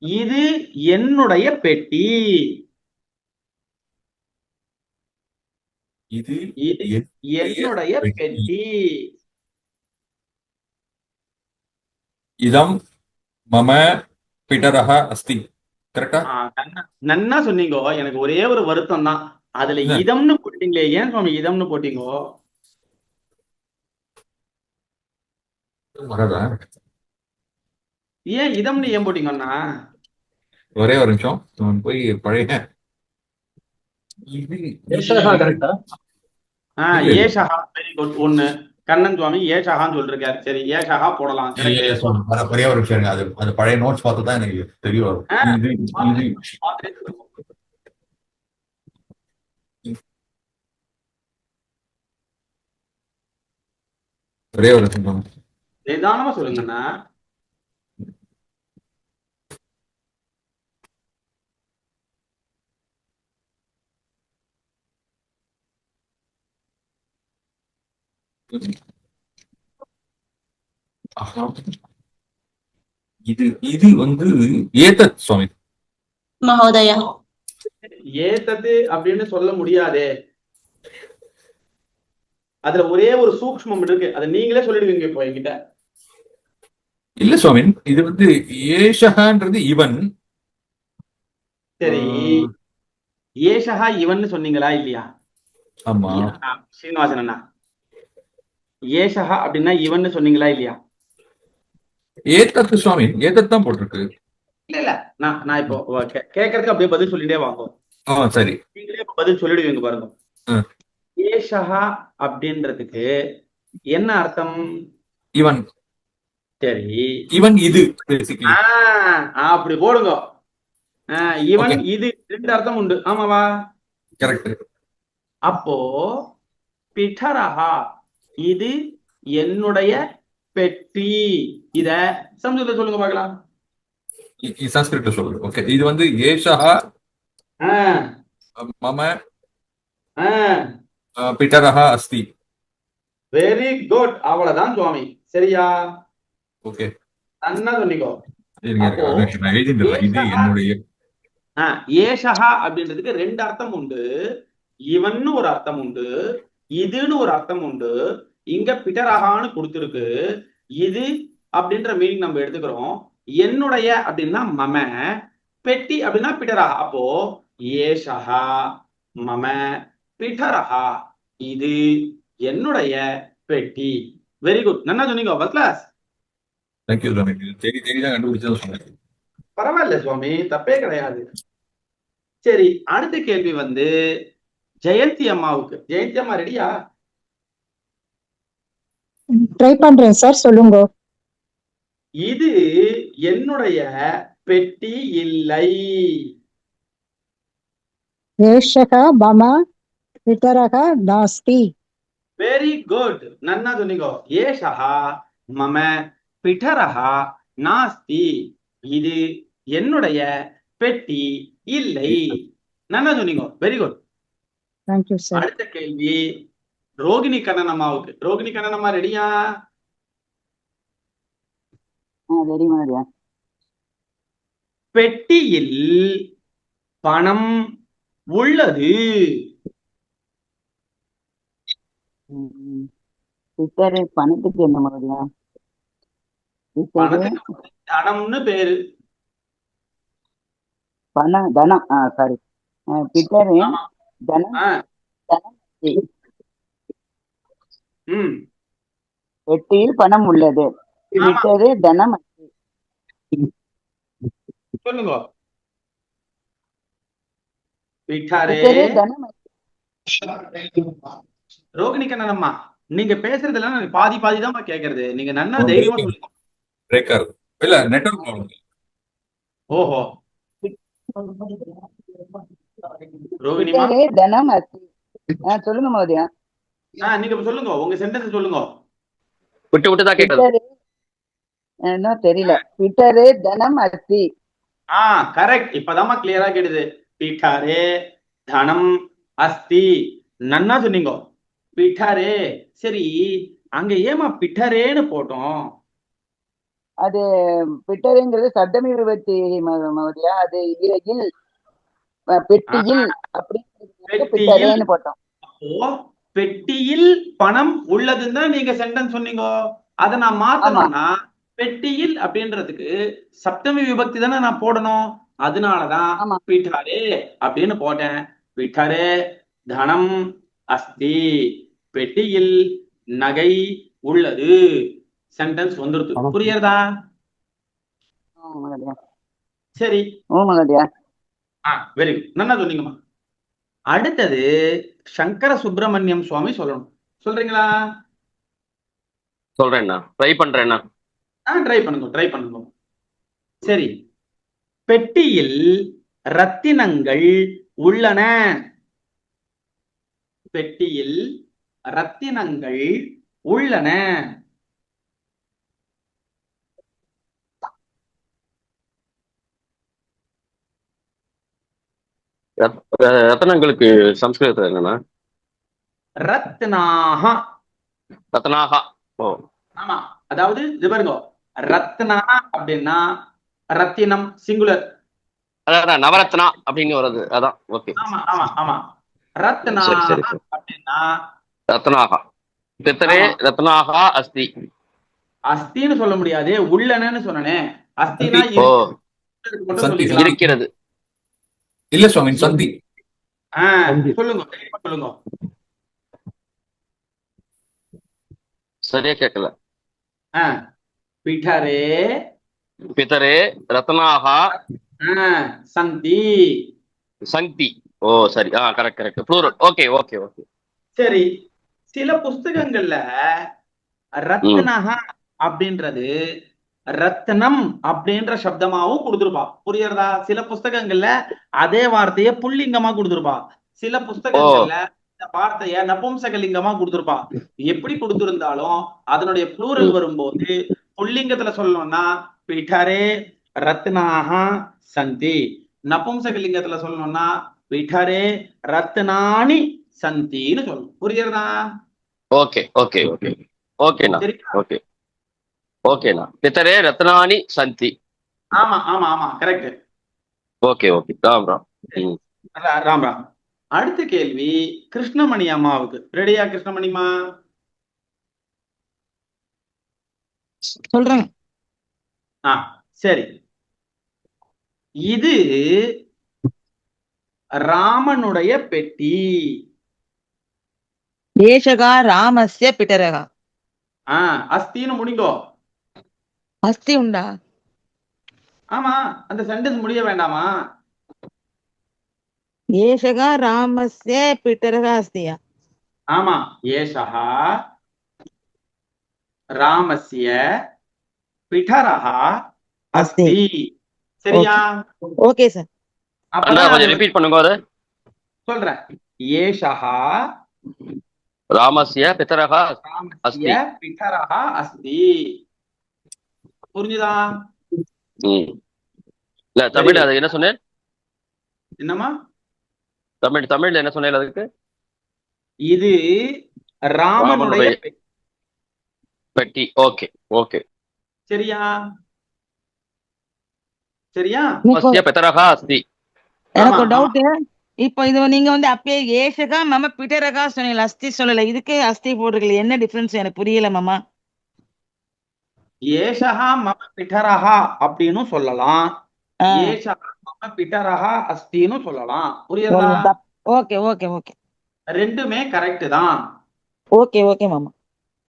இது என்னுடைய பெட்டி. இது என்னுடைய பெட்டி. இதம் மம பிடரஹ அஸ்தி. கரெக்டா நன்னா- சொன்னீங்கோ. எனக்கு ஒரே ஒரு வருத்தம் தான் அதுல? இதம்னு போட்டீங்களே. ஏன் சுவாமி இதம்னு போட்டீங்கோ? ஏன் இதம்னு ஏன் போட்டீங்கன்னா? ஒரே ஒரு நிமிஷம். நான் போய் பழைய. ஏஷகா வெரி குட் ஒண்ணு கண்ணன் சுவாமி ஏஷகான்னு சொல்லிருக்காரு. சரி ஏஷகா போடலாம். ஒரே ஒரு இருங்க. அது அது பழைய நோட்ஸ் பார்த்து தான் எனக்கு தெரிய வரும். ஒரே ஒரு நிமிஷம். நிதானமா சொல்லுங்கண்ணா. இது இது வந்து ஏதத் சுவாமி. மகோதயா. ஏத்தது அப்படின்னு சொல்ல முடியாதே. அதுல ஒரே ஒரு சூக்மம் இருக்கு. அத நீங்களே சொல்லிடுவீங்க இப்போ என்கிட்ட. இல்ல சுவாமி. இது வந்து ஏஷகான்றது இவன். சரி. ஏஷகா இவன் சொன்னீங்களா இல்லையா? ஆமா. ஸ்ரீனிவாசன் அண்ணா. ஏஷகா அப்படின்னா இவன்னு சொன்னீங்களா இல்லையா? ஏதத் சுவாமி ஏதத் தான் போட்டிருக்கு. இல்ல இல்ல. நான் நான் இப்போ கே- கேட்கறதுக்கு அப்படியே பதில் சொல்லிட்டே வாங்க. சரி. நீங்களே பதில் சொல்லிடுவீங்க பாருங்க. ஆ. ஏஷகா அப்படின்றதுக்கு என்ன அர்த்தம்? இவன். சரி. இவன் இது அப்படி போடுங்க. இவன். இது ரெண்டு அர்த்தம் உண்டு. ஆமாவா? கரெக்ட் அப்போ பிடரஹா இது என்னுடைய பெட்டி. இத சம்ஸ்கிருதத்துல சொல்லுங்க பார்க்கலாம். சன்ஸ்கிரிட்ல சொல்லுது ஓகே இது வந்து ஏஷா மம பிட்டரஹ அஸ்தி. வெரி குட் அவ்வளவுதான் சுவாமி. சரியா? ஓகே நன்னா சொன்னீங்கோ இருங்க இருங்க. ஒரு நிமிஷம். நான் எழுதிட்டு இருக்கேன். இது ஏஷா. என்னுடைய ஆ, ஏஷகா அப்படின்றதுக்கு ரெண்டு அர்த்தம் உண்டு. இவன்னு ஒரு அர்த்தம் உண்டு. இதுன்னு ஒரு அர்த்தம் உண்டு. இங்க பிட்டரகான்னு கொடுத்துருக்கு. இது அப்படின்ற மீனிங் நம்ம எடுத்துக்கிறோம். என்னுடைய அப்படின்னா மம பெட்டி அப்படின்னா பிட்டரஹா அப்போ ஏஷகா மம பிட்டரஹா. இது என்னுடைய பெட்டி. வெரி குட் நன்னா சொன்னீங்க ஃபர்ஸ்ட் கிளாஸ் தேங்க்யூ சுவாமி தேடி தேடி தான் கண்டுபிடிச்சதான் சொன்னேன். பரவாயில்ல சுவாமி. தப்பே கிடையாது. சரி அடுத்த கேள்வி வந்து ஜெயந்தி அம்மாவுக்கு. ஜெயந்தி அம்மா ரெடியா ட்ரை பண்றேன் சார் சொல்லுங்க. இது என்னுடைய பெட்டி இல்லை. ஏஷக மம பிதரக நாஸ்தி வெரி குட் நன்னா சொன்னீங்க. ஏஷா மம பிடரஹா நாஸ்தி. இது என்னுடைய பெட்டி இல்லை. நன்னா சொன்னீங்க. வெரி குட் தேங்க்யூ சார் அடுத்த கேள்வி. ரோகிணி கண்ணன் அம்மாவுக்கு ரோகிணி கண்ணன் அம்மா ரெடியா பெட்டியில் பணம் உள்ளது. பணத்துக்கு என்ன மாதிரியா தனம்னு பேரு. பணம் தனம். சாரி பிட்டரு. தனம். பெட்டியில் பணம் உள்ளது. பிட்டரு தனம் சொல்லுங்க. ரோகிணி கண்ணன் அம்மா நீங்க பேசுறதெல்லாம் நான் பாதி பாதி தான் கேக்குறது. நீங்க நன்னா தைரியமா சொல்லுங்க. பிரேக்கா இருக்கு இல்ல நெட்வொர்க் ப்ராப்ளம் ஓஹோ. ரோகிணிமா பிட்டரு தனம் சொல்லுங்க மோதியா. நீங்க இப்ப சொல்லுங்க. உங்க சென்டென்ஸ் சொல்லுங்க. விட்டு விட்டு தான் பிட்டரு இன்னும் தெரியல. பிட்டரு தனம் அஸ்தி ஆ கரெக்ட் இப்பதாம்மா கிளியரா கேடுது பீட்டாரே தனம் அஸ்தி. நன்னா சொன்னீங்க. பிட்டாரே சரி அங்க ஏமா பிட்டரேன்னு போட்டோம்? அது பிட்டருங்கிறது சப்தமி விபத்தி மகோதயா? அது இல் பெட்டியில் அப்படின்னு போட்டோம். பெட்டியில் பணம் உள்ளதுன்னு தான் நீங்க சென்டென்ஸ் சொன்னீங்க. அதை நான் மாத்தணும்னா பெட்டியில் அப்படின்றதுக்கு சப்தமி விபக்தி தானே நான் போடணும். அதனாலதான். பிட்டாரே அப்படின்னு போட்டேன். பிட்டாரே தனம் அஸ்தி. பெட்டியில் நகை உள்ளது. சென்டென்ஸ் வந்துருது. புரியுறதா சரி. வெரி குட் நல்லா சொன்னீங்கம்மா. அடுத்தது சங்கர சுப்பிரமணியம் சுவாமி சொல்லணும். சொல்றீங்களா? சொல்றேண்ணா. ட்ரை பண்றேண்ணா. ஆ ட்ரை பண்ணுங்க ட்ரை பண்ணுங்க. சரி. பெட்டியில் ரத்தினங்கள் உள்ளன. பெட்டியில் ரத்தினங்கள் உள்ளன. ரத்னங்களுக்கு சம்ஸ்கிருதத்துல என்னன்னா? ரத்னாக ரத்னாகா ஓ. ஆமா. அதாவது இது பாருங்க. ரத்னா அப்படின்னா ரத்தினம் சிங்குலர். அதான் நவரத்னா அப்படின்னு வருது அதான். ஓகே. ஆமா ஆமா ஆமா. ரத்னா அப்படின்னா ரத்னாகா பித்தரே ஆமா. ரத்னாகா அஸ்தி. அஸ்தின்னு சொல்ல முடியாது. உள்ளனன்னு சொன்னனே. அஸ்தினா இருக்கிறது மட்டும் சந்தி. சொல்லிக்கலாம். இருக்கிறது இல்ல சுவாமி சந்தி. ஆ, சொல்லுங்க சொல்லுங்க. சரியா கேட்கல ஆ, பிடரே பித்தரே ரத்னாகா. ஆ, சந்தி. சங்கி ஓ சரி. ஆ correct correct plural okay okay okay சரி சில புஸ்தகங்கள்ல ரத்னஹ அப்படின்றது ரத்னம் அப்படின்ற சப்தமாவும் கொடுத்திருப்பா. புரியுறதா? சில புஸ்தகங்கள்ல அதே வார்த்தைய புல்லிங்கமா கொடுத்திருப்பா. சில புஸ்தகங்கள்ல இந்த வார்த்தைய நபும்சகலிங்கமா கொடுத்திருப்பா. எப்படி கொடுத்திருந்தாலும் அதனுடைய ப்ளூரல் வரும்போது புல்லிங்கத்துல சொல்லணும்னா பிடரே ரத்னாக சந்தி. நபும்சகலிங்கத்துல சொல்லணும்னா பிடரே ரத்னானி சந்தின்னு சொல்லணும். புரியுறதா? Okay okay okay. சரி ஓகே. ஓகேண்ணா பித்தரே ரத்னானி சந்தி. ஆமா ஆமா ஆமா. Correct okay okay Ram Ram. Ram Ram. அடுத்த கேள்வி கிருஷ்ணமணி அம்மாவுக்கு. ரெடியா கிருஷ்ணமணிமா சொல்றேங்க ஆ சரி. இது ராமனுடைய பெட்டி. ஏஷகா ராமஸ்ய பிட்டரகா. ஆ அஸ்தின்னு முடிங்கோ. அஸ்தி உண்டா? ஆமா அந்த சென்டென்ஸ் முடிய வேண்டாமா? ஏஷகா ராமஸ்ய பிட்டரகா அஸ்தியா. ஆமா ஏஷா ராமஸ்ய பிடரஹ அஸ்தி. சரியா? Okay sir. அண்ணா கொஞ்சம் ரிப்பீட் பண்ணுங்க அது. சொல்றேன். ஏஷா ராமஸ்ய பித்தரகா ராமஸ்ய பிடரஹ அஸ்தி. புரிஞ்சுதா? இல்ல தமிழ் அது என்ன சொன்னேன்? என்னம்மா? தமிழ் தமிழ்ல என்ன சொன்னேன் அதுக்கு? இது ராமனுடைய பெட்டி. Okay okay. சரியா? சரியா? பித்தரகா அஸ்தி எனக்கு டவுட் இப்போ இது நீங்க வந்து அப்பயே ஏஷகா மாமா பிட்டரகா சொன்னீங்க அஸ்தி சொல்லல. இதுக்கு அஸ்தி போட்டிருக்கல என்ன டிஃபரன்ஸ் எனக்கு புரியல மாமா. ஏஷா மம பிடரஹ அப்படின்னு சொல்லலாம். ஆ, ஏஷா மம பிடரஹ அஸ்தின்னு சொல்லலாம். புரியுதா? Okay okay okay. ரெண்டுமே கரெக்ட் தான். ஓகே ஓகே மாமா.